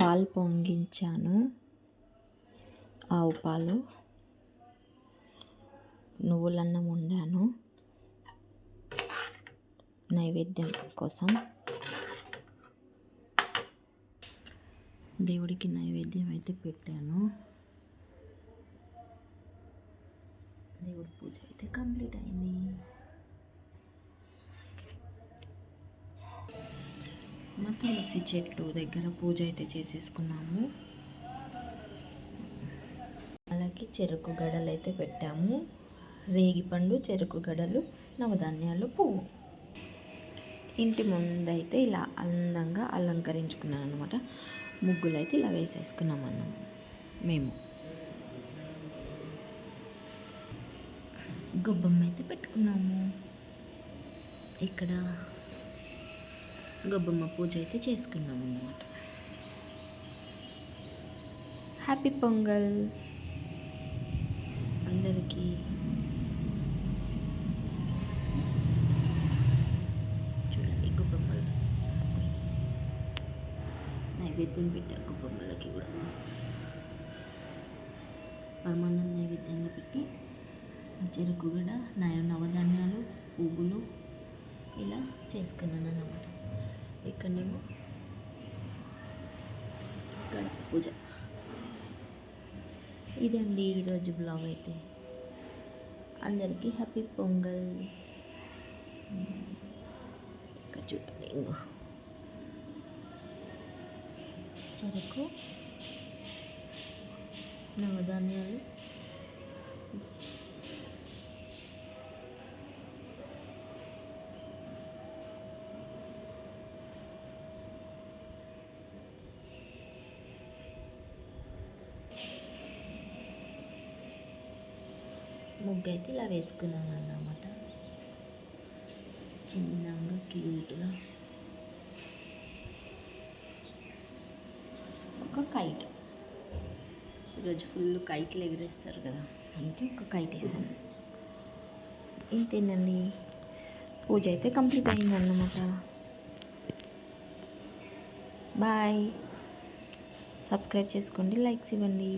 పాలు పొంగించాను. ఆవు పాలు. నువ్వులన్నం వండాను. నైవేద్యం కోసం. దేవుడికి నైవేద్యం అయితే పెట్టాను. దేవుడి పూజ అయితే కంప్లీట్ అయింది. మా తులసి చెట్టు దగ్గర పూజ అయితే చేసేసుకున్నాము. అలాగే చెరుకు గడలు అయితే పెట్టాము. రేగిపండు చెరుకు గడలు నవధాన్యాలు పువ్వు. ఇంటి ముందైతే ఇలా అందంగా అలంకరించుకున్నాను అనమాట ముగ్గులు అయితే ఇలా వేసేసుకున్నాం అన్నాము మేము. గొబ్బమ్మ అయితే పెట్టుకున్నాము. ఇక్కడ గొబ్బమ్మ పూజ అయితే చేసుకున్నాం అన్నమాట. హ్యాపీ పొంగల్ అందరికీ చూడండి గొబ్బమ్మలు. నైవేద్యం పెట్టా గొబ్బమ్మలకి కూడా. పరమాన్నం నైవేద్యంగా పెట్టి చెరుకు కూడా నయ నవధాన్యాలు పువ్వులు ఇలా చేసుకున్నాను అన్నమాట ఇక్కడనేమో ఇక్కడ పూజ. ఇదండి ఈరోజు బ్లాగ్ అయితే. అందరికీ హ్యాపీ పొంగల్. ఇక్కడ చూడండి ఇంకో. చెరుకు నవధాన్యాలు. ముగ్గు అయితే ఇలా వేసుకున్నాను అన్నమాట. చిన్నగా క్యూట్గా. ఒక కైట్. ఈరోజు ఫుల్ కైట్లు ఎగిరేస్తారు కదా అందుకే ఒక కైట్ వేసాను. ఇంతేనండి. పూజ అయితే కంప్లీట్ అయిందన్నమాట బాయ్. సబ్స్క్రైబ్ చేసుకోండి లైక్స్ ఇవ్వండి.